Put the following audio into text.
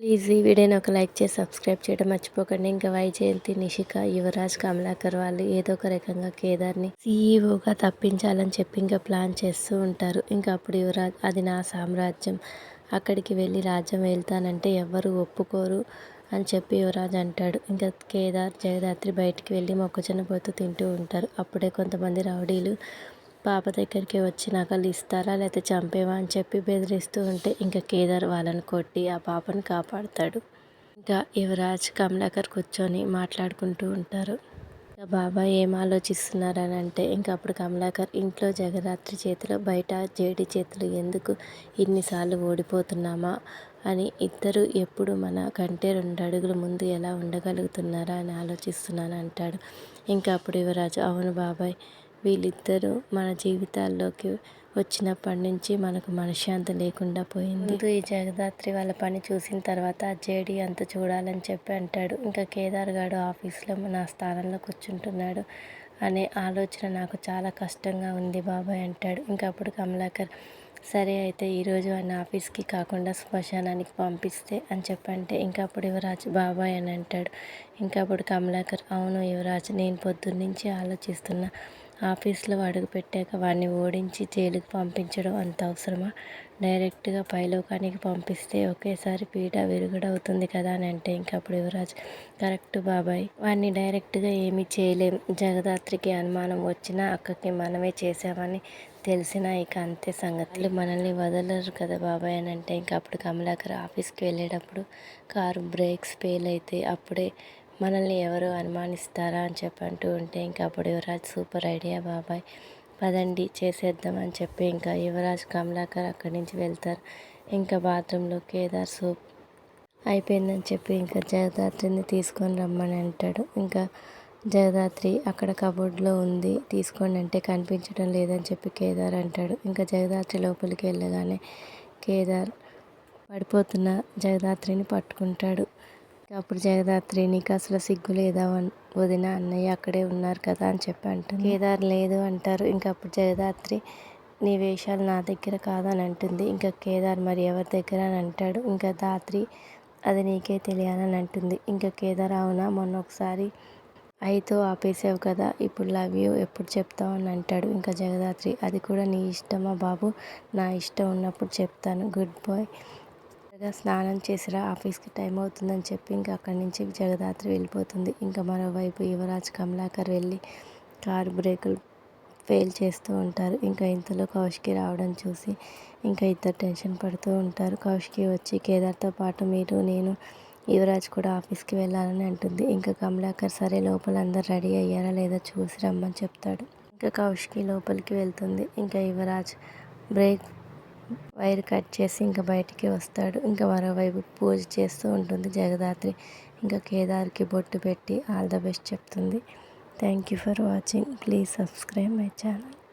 Please ఈ వీడియోని ఒక లైక్ చేసి సబ్స్క్రైబ్ చేయడం మర్చిపోకండి. ఇంకా వైజయంతి నిషిక యువరాజ్ కమలాకర్ వాళ్ళు ఏదో ఒక రకంగా కేదార్ని సీఈఓగా తప్పించాలని చెప్పి ఇంకా ప్లాన్ చేస్తూ ఉంటారు. ఇంకా అప్పుడు యువరాజ్ అది నా సామ్రాజ్యం. అక్కడికి వెళ్ళి రాజ్యం వెళ్తానంటే ఎవ్వరు ఒప్పుకోరు అని చెప్పి యువరాజ్ అంటాడు. ఇంకా కేదార్ జయదాత్రి బయటికి వెళ్ళి మొక్కజొన్న పోతూ తింటూ ఉంటారు. అప్పుడే కొంతమంది రౌడీలు పాప దగ్గరికి వచ్చి నగలు ఇస్తారా లేకపోతే చంపేవా అని చెప్పి బెదిరిస్తూ ఉంటే ఇంకా కేదార్ వాళ్ళని కొట్టి ఆ పాపను కాపాడుతాడు. ఇంకా యువరాజ్ కమలాకర్ కూర్చొని మాట్లాడుకుంటూ ఉంటారు. ఇంకా బాబాయ్ ఏం ఆలోచిస్తున్నారని అంటే ఇంకా అప్పుడు కమలాకర్ ఇంట్లో జగరాత్రి చేతిలో బయట జేడి చేతులు ఎందుకు ఇన్నిసార్లు ఓడిపోతున్నామా అని ఇద్దరు ఎప్పుడు మన కంటే రెండు అడుగుల ముందు ఎలా ఉండగలుగుతున్నారా అని ఆలోచిస్తున్నాను అంటాడు ఇంకా అప్పుడు యువరాజు అవును బాబాయ్ వీళ్ళిద్దరూ మన జీవితాల్లోకి వచ్చినప్పటి నుంచి మనకు మనశ్శాంతి లేకుండా పోయింది. ఈ జగదాత్రి వాళ్ళ పని చూసిన తర్వాత జేడి అంత చూడాలని చెప్పి అంటాడు. ఇంకా కేదార్ గారు ఆఫీస్లో నా స్థానంలో కూర్చుంటున్నాడు అనే ఆలోచన నాకు చాలా కష్టంగా ఉంది బాబాయ్ అంటాడు. ఇంకా అప్పుడు కమలాకర్ సరే అయితే ఈరోజు ఆయన ఆఫీస్కి కాకుండా శ్మశానానికి పంపిస్తే అని చెప్పంటే ఇంకా అప్పుడు యువరాజ్ బాబాయ్ అని అంటాడు. ఇంకా అప్పుడు కమలాకర్ అవును యువరాజ్ నేను పొద్దున్నుంచి ఆలోచిస్తున్నా. ఆఫీస్లో అడుగుపెట్టాక వాడిని ఓడించి జైలుకి పంపించడం అంత అవసరమా? డైరెక్ట్గా పైలోకానికి పంపిస్తే ఒకేసారి పీట విరుగుడవుతుంది కదా అని అంటే ఇంకప్పుడు యువరాజ్. కరెక్ట్ బాబాయ్. వాడిని డైరెక్ట్గా ఏమీ చేయలేం. జగదాత్రికి అనుమానం వచ్చినా అక్కకి మనమే చేసామని తెలిసినా ఇక అంతే సంగతులు మనల్ని వదలరు కదా బాబాయ్ అని అంటే ఇంకప్పుడు కమలాకర్ ఆఫీస్కి వెళ్ళేటప్పుడు కారు బ్రేక్స్ ఫెయిల్ అయితే అప్పుడే మనల్ని ఎవరు అనుమానిస్తారా అని చెప్పి అంటూ ఉంటే ఇంకా అప్పుడు యువరాజ్ సూపర్ ఐడియా బాబాయ్. పదండి చేసేద్దాం అని చెప్పి ఇంకా యువరాజ్ కమలాకర్ అక్కడి నుంచి వెళ్తారు. ఇంకా బాత్రూంలో కేదార్ సూప్ అయిపోయిందని చెప్పి ఇంకా జగదాత్రిని తీసుకొని రమ్మని అంటాడు. ఇంకా జగదాత్రి అక్కడ కబోర్డ్లో ఉంది తీసుకోండి అంటే కనిపించడం లేదని చెప్పి కేదార్ అంటాడు. ఇంకా జగదాత్రి లోపలికి వెళ్ళగానే కేదార్ పడిపోతున్న జగదాత్రిని పట్టుకుంటాడు. అప్పుడు జగదాత్రి నీకు అసలు సిగ్గు లేదా వదిన అన్నయ్య అక్కడే ఉన్నారు కదా అని చెప్పి అంటారు కేదార్ లేదు అంటారు. ఇంకా అప్పుడు జగదాత్రి నీ వేషాలు నా దగ్గర కాదని అంటుంది. ఇంకా కేదార్ మరి ఎవరి దగ్గర అని అంటాడు. ఇంకా దాత్రి అది నీకే తెలియాలని అంటుంది. ఇంకా కేదార్ అవునా మొన్న ఒకసారి అయితో ఆపేసావు కదా ఇప్పుడు లవ్ యూ ఎప్పుడు చెప్తావు అని అంటాడు. ఇంకా జగదాత్రి అది కూడా నీ ఇష్టమా బాబు? నా ఇష్టం ఉన్నప్పుడు చెప్తాను. గుడ్ బాయ్ త్వరగా స్నానం చేసిరా ఆఫీస్కి టైం అవుతుందని చెప్పి ఇంకా అక్కడి నుంచి జగదాత్రి వెళ్ళిపోతుంది. ఇంకా మరోవైపు యువరాజ్ కమలాకర్ వెళ్ళి కారు బ్రేకులు ఫెయిల్ చేస్తూ ఉంటారు. ఇంకా ఇంతలో కౌశికి రావడం చూసి ఇంకా ఇద్దరు టెన్షన్ పడుతూ ఉంటారు. కౌశికి వచ్చి కేదార్తో పాటు మీరు నేను యువరాజ్ కూడా ఆఫీస్కి వెళ్ళాలని అంటుంది. ఇంకా కమలాకర్ సరే లోపల అందరు రెడీ అయ్యారా లేదా చూసి రమ్మని చెప్తాడు. ఇంకా కౌశికి లోపలికి వెళ్తుంది. ఇంకా యువరాజ్ బ్రేక్ వైర్ కట్ చేసి ఇంకా బయటికి వస్తాడు. ఇంకా మరోవైపు పూజ చేస్తూ ఉంటుంది జగదాత్రి. ఇంకా కేదార్కి బొట్టు పెట్టి ఆల్ ద బెస్ట్ చెప్తుంది. Thank you for watching please subscribe my channel